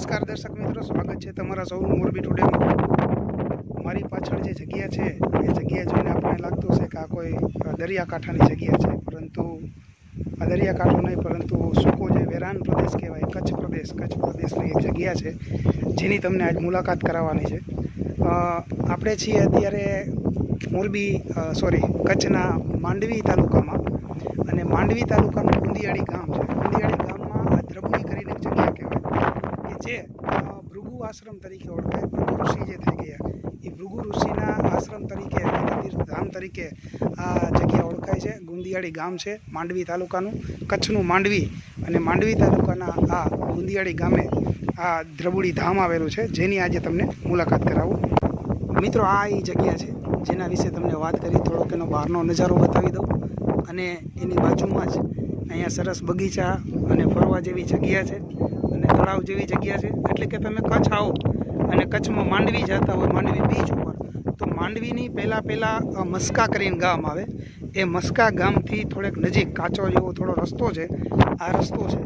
નમસ્કાર દર્શક મિત્રો, સ્વાગત છે તમારા સૌનું મોરબી ટુડેમાં મારી પાછળ જે જગ્યા છે, એ જગ્યા જોઈને આપણને લાગતું છે કે આ કોઈ દરિયાકાંઠાની જગ્યા છે. પરંતુ આ દરિયાકાંઠો નહીં, પરંતુ સૂકો જે વેરાન પ્રદેશ કહેવાય, કચ્છ પ્રદેશ, કચ્છ પ્રદેશની એક જગ્યા છે, જેની તમને આજ મુલાકાત કરાવવાની છે. આપણે છીએ અત્યારે મોરબી સોરી કચ્છના માંડવી તાલુકામાં. અને માંડવી તાલુકાનું ગુંદિયાળી ગામ છે. ગુંદિયાળી ગામમાં આ દ્રબડી કરીને એક જગ્યા કહેવાય કે જે ભૃગુ આશ્રમ તરીકે ઓળખાય. ભૃગુ ઋષિ જે થઈ ગયા, એ ભૃગુ ઋષિના આશ્રમ તરીકે ધામ તરીકે આ જગ્યા ઓળખાય છે. ગુંદિયાળી ગામ છે, માંડવી તાલુકાનું. કચ્છનું માંડવી અને માંડવી તાલુકાના આ ગુંદિયાળી ગામે આ દ્રબુડી ધામ આવેલું છે, જેની આજે તમને મુલાકાત કરાવું. મિત્રો, આ એ જગ્યા છે, જેના વિશે તમને વાત કરી, થોડોક એનો બહારનો નજારો બતાવી દઉં. અને એની બાજુમાં જ અહીંયા સરસ બગીચા અને ફરવા જેવી જગ્યા છે. તળાવ જેવી જગ્યા છે. એટલે કે તમે કચ્છ આવો અને કચ્છમાં માંડવી જતા હોય, માંડવી બીચ ઉપર, તો માંડવીની પહેલાં પહેલાં મસ્કા કરીને ગામ આવે. એ મસ્કા ગામથી થોડેક નજીક, કાચો જેવો થોડો રસ્તો છે. આ રસ્તો છે.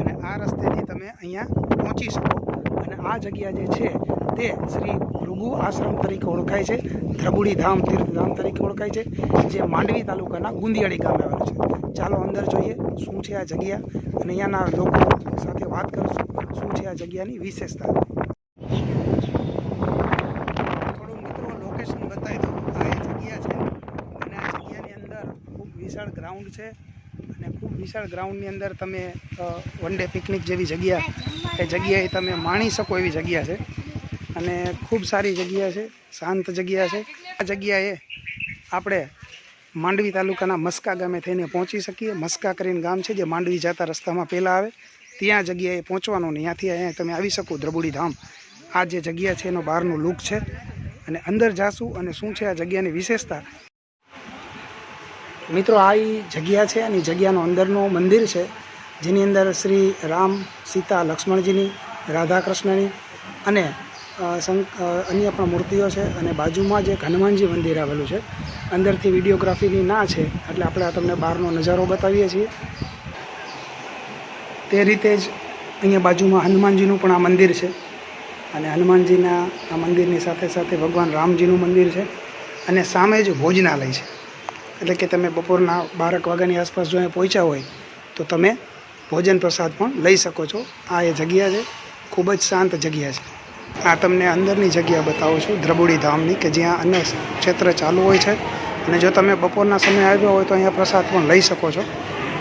અને આ રસ્તેથી તમે અહીંયા પહોંચી શકો. અને આ જગ્યા જે છે, તે શ્રી ભૃગુ આશ્રમ તરીકે ઓળખાય છે. ધ્રબુડી ધામ તીર્થધામ તરીકે ઓળખાય છે, જે માંડવી તાલુકાના ગુંદિયાળી ગામે આવેલું છે. ચાલો અંદર જોઈએ શું છે આ જગ્યા અને અહીંયાના લોકો સાથે વાત કરીશું શું છે આ જગ્યાની વિશેષતા. વિશાળ ગ્રાઉન્ડ છે અને ખૂબ વિશાળ ગ્રાઉન્ડની અંદર તમે વન ડે પિકનિક જેવી જગ્યા એ જગ્યાએ તમે માણી શકો એવી જગ્યા છે. અને ખૂબ સારી જગ્યા છે, શાંત જગ્યા છે. આ જગ્યાએ આપણે માંડવી તાલુકાના મસ્કા ગામે થઈને પહોંચી શકીએ. મસ્કા કરીને ગામ છે જે માંડવી જતા રસ્તામાં પહેલાં આવે. ત્યાં જગ્યાએ પહોંચવાનું ને ત્યાંથી અહીંયા તમે આવી શકો દ્રબુડી ધામ. આ જે જગ્યા છે એનો બહારનું લુક છે. અને અંદર જાશું અને શું છે આ જગ્યાની વિશેષતા? મિત્રો, આ જગ્યા છે અને જગ્યાનો અંદરનું મંદિર છે, જેની અંદર શ્રી રામ સીતા લક્ષ્મણજીની રાધા કૃષ્ણની અને અન્ય પણ મૂર્તિઓ છે અને બાજુમાં જ એક હનુમાનજી મંદિર આવેલું છે. અંદરથી વિડીયોગ્રાફીની ના છે, એટલે આપણે આ તમને બહારનો નજારો બતાવીએ છીએ. તે રીતે જ અહીંયા બાજુમાં હનુમાનજીનું પણ આ મંદિર છે. અને હનુમાનજીના આ મંદિરની સાથે સાથે ભગવાન રામજીનું મંદિર છે અને સામે જ ભોજનાલય છે. એટલે કે તમે બપોરના બારક વાગ્યાની આસપાસ જો અહીંયા પહોંચ્યા હોય, તો તમે ભોજન પ્રસાદ પણ લઈ શકો છો. આ એ જગ્યા છે. ખૂબ જ શાંત જગ્યા છે. આ તમને અંદરની જગ્યા બતાવું છું, દ્રબુડી ધામની, કે જ્યાં અન્ય ક્ષેત્ર ચાલુ હોય છે. અને જો તમે બપોરના સમયે આવ્યો હોય તો અહીંયા પ્રસાદ પણ લઈ શકો છો.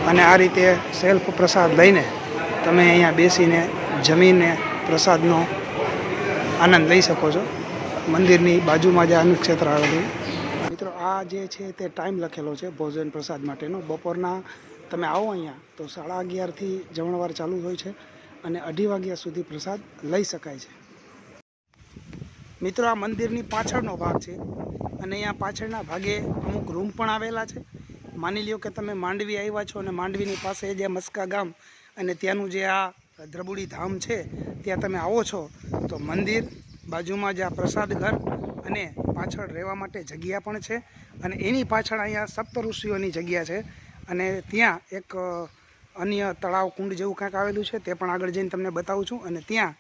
અને આ રીતે સેલ્ફ પ્રસાદ લઈને તમે અહીંયા બેસીને જમીને પ્રસાદનો આનંદ લઈ શકો છો. મંદિરની બાજુમાં જે અન્ન ક્ષેત્ર આવેલું મિત્રો, આ જે છે તે ટાઈમ લખેલો છે ભોજન પ્રસાદ માટેનો. બપોરના તમે આવો અહીંયા તો સાડા અગિયારથી જમણવાર ચાલુ હોય છે અને અઢી વાગ્યા સુધી પ્રસાદ લઈ શકાય છે. મિત્રો, આ મંદિરની પાછળનો ભાગ છે અને અહીંયા પાછળના ભાગે અમુક રૂમ પણ આવેલા છે. માની લ્યો કે તમે માંડવી આવ્યા છો અને માંડવીની પાસે જે મસ્કા ગામ અને ત્યાંનું જે આ દ્રબુડી ધામ છે, ત્યાં તમે આવો છો, તો મંદિર બાજુમાં જ આ પ્રસાદ ઘર અને પાછળ રહેવા માટે જગ્યા પણ છે અને એની પાછળ અહીંયા સપ્ત ઋષિઓની જગ્યા છે અને ત્યાં એક અન્ય તળાવ કુંડ જેવું કાંઈક આવેલું છે, તે પણ આગળ જઈને તમને બતાવું છું અને ત્યાં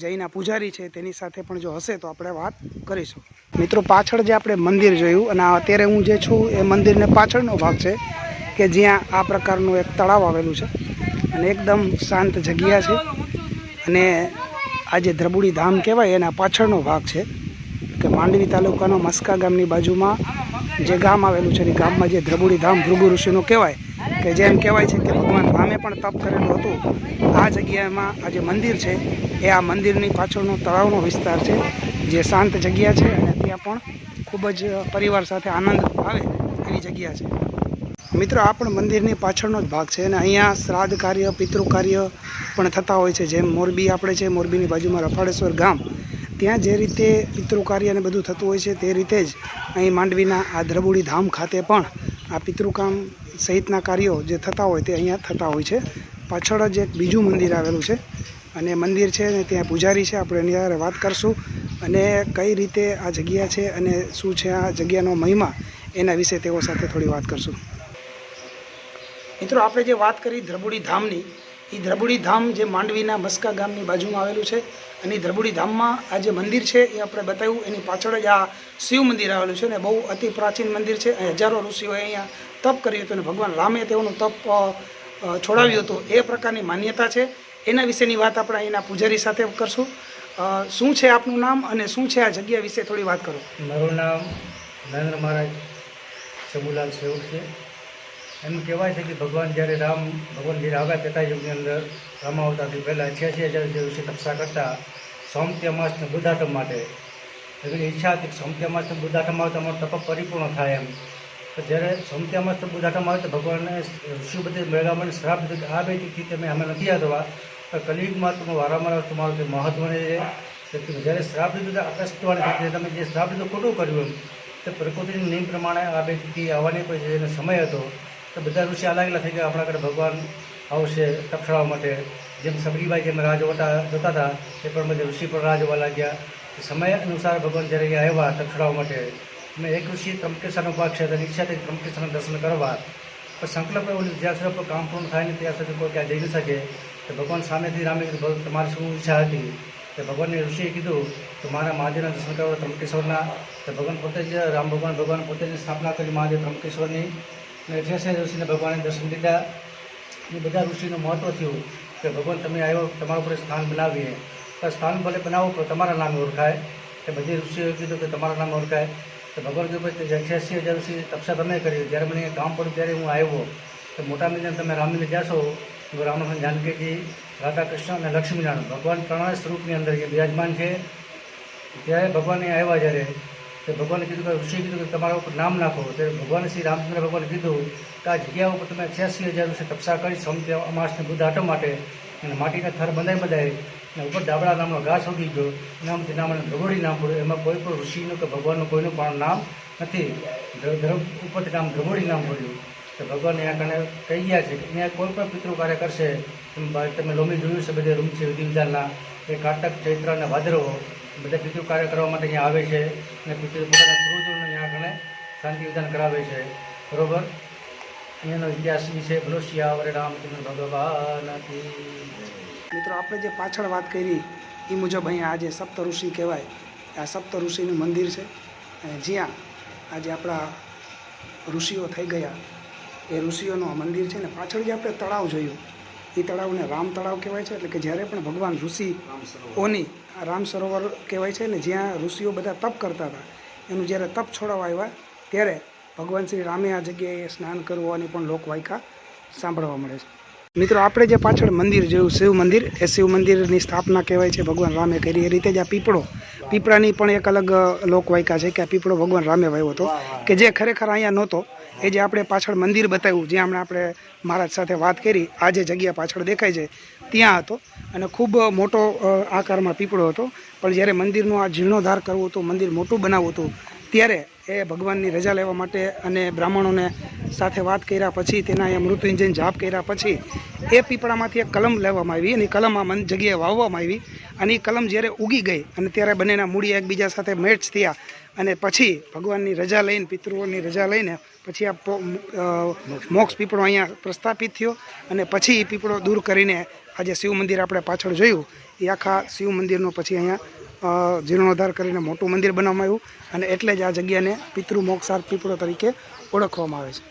જૈના પૂજારી છે, તેની સાથે પણ જો હશે તો આપણે વાત કરીશું. મિત્રો, પાછળ જે આપણે મંદિર જોયું, અને અત્યારે હું જે છું, એ મંદિરને પાછળનો ભાગ છે, કે જ્યાં આ પ્રકારનું એક તળાવ આવેલું છે. અને એકદમ શાંત જગ્યા છે. અને આ જે દ્રબુડી ધામ કહેવાય, એના પાછળનો ભાગ છે. કે માંડવી તાલુકાનો મસ્કા ગામની બાજુમાં જે ગામ આવેલું છે એ ગામમાં જે દ્રબુડી ધામ ભૃગુ ઋષિનું કહેવાય કે જેમ કહેવાય છે કે ભગવાન રામે પણ તપ કરેલું હતું. આ જગ્યામાં આ જે મંદિર છે, એ આ મંદિરની પાછળનો તળાવનો વિસ્તાર છે, જે શાંત જગ્યા છે અને ત્યાં પણ ખૂબ જ પરિવાર સાથે આનંદ આવે એવી જગ્યા છે. મિત્રો, આ પણ મંદિરની પાછળનો જ ભાગ છે અને અહીંયા શ્રાદ્ધ કાર્ય, પિતૃ કાર્ય પણ થતા હોય છે. જેમ મોરબી આપણે છે, મોરબીની બાજુમાં રફાળેશ્વર ગામ. ત્યાં જે રીતે પિતૃ કાર્ય અને બધું થતું હોય છે, તે રીતે જ અહીં માંડવીના આ દ્રબુડી ધામ ખાતે પણ આ પિતૃકામ સહિતના કાર્યો જે થતા હોય તે અહીંયા થતા હોય છે. પાછળ જ એક બીજું મંદિર આવેલું છે અને મંદિર છે ને ત્યાં પૂજારી છે. આપણે એની હારે વાત કરશું અને કઈ રીતે આ જગ્યા છે અને શું છે આ જગ્યાનો મહિમા એના વિશે તેઓ સાથે થોડી વાત કરશું. મિત્રો, આપણે જે વાત કરી ધ્રબુડી ધામની એ દ્રબુડી ધામ જે માંડવીના મસ્કા ગામની બાજુમાં આવેલું છે અને દ્રબુડી ધામમાં આ જે મંદિર છે એ આપણે બતાવ્યું, એની પાછળ જ આ શિવ મંદિર આવેલું છે ને બહુ અતિ પ્રાચીન મંદિર છે. અને હજારો ઋષિઓએ અહીંયા તપ કર્યું હતું અને ભગવાન રામે તેઓનું તપ છોડાવ્યું હતું. એ પ્રકારની માન્યતા છે. એના વિશેની વાત આપણે અહીંના પૂજારી સાથે કરશું. શું છે આપનું નામ અને શું છે આ જગ્યા વિશે થોડી વાત કરો. મારું નામ નરેન્દ્ર મહારાજ શંભુલાલ સેવક છે. એમ કહેવાય છે કે ભગવાન જ્યારે રામ, ભગવાન જ્યારે આવ્યા તેતા યુગની અંદર રામ અવતારથી પહેલાં છ્યાસી હજાર ઋષિ તપસ્યા કરતા સોમતી બુદ્ધાટમ માટે. એમની ઈચ્છા હતી કે સોમતી બુદ્ધાટમ આવે તો અમારું તપ પરિપૂર્ણ થાય એમ. તો જ્યારે સોમતી અમાસને બુધાટમ આવે તો ભગવાનને બધી મેળામાં શ્રાપ દીધો કે આ બે તિથિ તમે અમે નથી આવવા તો કલિયુગમાં તમે વારંવાર તમારું જે મહત્વને છે જ્યારે શ્રાપ દીધું થતી તમે જે શ્રાપ દીધું ખોટું કર્યું એમ. તો પ્રકૃતિના નિયમ પ્રમાણે આ બે તિથિ આવવાની કોઈ જેનો સમય હતો તો બધા ઋષિ અલગ થઈ ગયા. આપણા આગળ ભગવાન આવશે તપસડાવવા માટે. જેમ સબરીબાઈ જેમ રાહ જોતા જોતા હતા એ પણ બધા ઋષિ પણ રાહ જોવા લાગ્યા. સમય અનુસાર ભગવાન જ્યારે આવ્યા તપસડાવવા માટે અને એક ઋષિ ત્રંબકેશ્વરનો ભાગ છે તેની ઈચ્છા થઈ ત્રંબકેશ્વરના દર્શન કરવા. પણ સંકલ્પ એવું જ્યાં સુધી કામ પૂર્ણ થાય ને ત્યાં સુધી કોઈ ક્યાં જઈ ન શકે. તો ભગવાન સામેથી રામે કીધું "ભગવાન, તમારી શું ઈચ્છા હતી? તો ભગવાનને ઋષિએ કીધું તો મારા મહાદેવના દર્શન કરવા ત્રંકેશ્વરના તો ભગવાન પોતે જ રામ ભગવાન ભગવાન પોતે જ સ્થાપના કરી મહાદેવ ત્રંબકેશ્વરની. અઠ્યાસી ઋષિને ભગવાને દર્શન દીધા. એ બધા ઋષિનું મહત્ત્વ થયું કે ભગવાન તમે આવ્યો, તમારા ઉપર સ્થાન બનાવીએ. તો સ્થાન ભલે બનાવો તો તમારા નામે ઓળખાય. કે બધી ઋષિઓએ કીધું કે તમારા નામે ઓળખાય. તો ભગવાન કીધું ભાઈ અઠ્યાસી હજાર ઋષિ તપસ્યા તમે કરી. જ્યારે મને ગામ પડ્યું ત્યારે હું આવ્યો. તો મોટા મિલન તમે રામને જાશો. તો રામનાથન જાનકીજી રાધા કૃષ્ણ અને લક્ષ્મીનારાયણ ભગવાન ત્રણેય સ્વરૂપની અંદર જે બિરાજમાન છે. ત્યારે ભગવાને આવ્યા જ્યારે તો ભગવાને કીધું કે ઋષિએ કીધું કે તમારા ઉપર નામ નાખો. તો ભગવાન શ્રી રામચંદ્ર ભગવાને કીધું કે આ જગ્યા ઉપર તમે છ્યાસી હજાર વર્ષે તપસા કરી સમતે અમાસને બુદ્ધ આટમ માટે. અને માટીના થર બંધાઈ બંધાય અને ઉપર ડાબડા નામનો ઘાસ ઉગી ગયો. નામથી નામ અને ધ્રુવડી નામ પડ્યું. એમાં કોઈ પણ ઋષિનું કે ભગવાનનું કોઈનું પણ નામ નથી. ધર્મ ઉપરથી નામ ધ્રુવડી નામ પડ્યું. તો ભગવાન અહીંયા કારણે કહી ગયા છે કે અહીંયા કોઈ પણ પિતૃ કાર્ય કરશે. તમે લોમી જોયું છે બધે રૂમ છે વિધિ વિધાનના એ કાટક ચૈત્ર અને ભાદરવો. બધા પિતૃ કાર્ય કરવા માટે અહીંયા આવે છે અને પિતૃ પોતાના પૂર્વજોને અહીંયા આગળ શાંતિ વિધાન કરાવે છે. બરોબર? અહીંયાનો ઇતિહાસ છે બોલો શિયાવરે રામચંદ્ર ભગવાન મિત્રો, આપણે જે પાછળ વાત કરી, એ મુજબ અહીંયા આજે સપ્ત ઋષિ કહેવાય. આ સપ્ત ઋષિનું મંદિર છે. જ્યાં આજે આપણા ઋષિઓ થઈ ગયા, એ ઋષિઓનું મંદિર છે ને, પાછળ જે આપણે તળાવ જોયું એ તળાવને રામ તળાવ કહેવાય છે, એટલે કે જ્યારે પણ ભગવાન ઋષિઓની આ રામ સરોવર કહેવાય છે ને, જ્યાં ઋષિઓ બધા તપ કરતા હતા, એનું જ્યારે તપ છોડાવવા આવ્યા, ત્યારે ભગવાન શ્રી રામે આ જગ્યાએ સ્નાન કરવાની પણ લોકવાયકા સાંભળવા મળે છે. મિત્રો, આપણે જે પાછળ મંદિર જોયું, શિવ મંદિર, એ શિવ મંદિરની સ્થાપના કહેવાય છે, ભગવાન રામે કરી. એ રીતે જ આ પીપળો, પીપળાની પણ એક અલગ લોકવાયકા છે કે આ પીપળો ભગવાન રામે વાયો હતો, કે જે ખરેખર અહીંયા નહોતો. એ જે આપણે પાછળ મંદિર બતાવ્યું, જ્યાં હમણાં આપણે મહારાજ સાથે વાત કરી, આ જે જગ્યા પાછળ દેખાય છે, ત્યાં હતો. અને ખૂબ મોટો આકારમાં પીપળો હતો. પણ જ્યારે મંદિરનો આ જીર્ણોદ્ધાર કરવો હતો, મંદિર મોટું બનાવવું હતું, ત્યારે એ ભગવાનની રજા લેવા માટે અને બ્રાહ્મણોને સાથે વાત કર્યા પછી તેના એ મૃત્યુંજન જાપ કર્યા પછી એ પીપળામાંથી એક કલમ લેવામાં આવી અને કલમ આ મન જગ્યાએ વાવવામાં આવી અને એ કલમ જ્યારે ઉગી ગઈ અને ત્યારે બંનેના મૂળિયા એકબીજા સાથે મેચ થયા અને પછી ભગવાનની રજા લઈને, પિતૃઓની રજા લઈને પછી આ મોક્ષ પીપળો અહીંયા પ્રસ્થાપિત થયો અને પછી એ પીપળો દૂર કરીને આજે શિવ મંદિર આપણે પાછળ જોયું. એ આખા શિવ મંદિરનો પછી અહીંયા જીર્ણોદ્ધાર કરીને મોટું મંદિર બનાવવામાં આવ્યું અને એટલે જ આ જગ્યાને પિતૃ મોક્ષાર પીપળો તરીકે ઓળખવામાં આવે છે.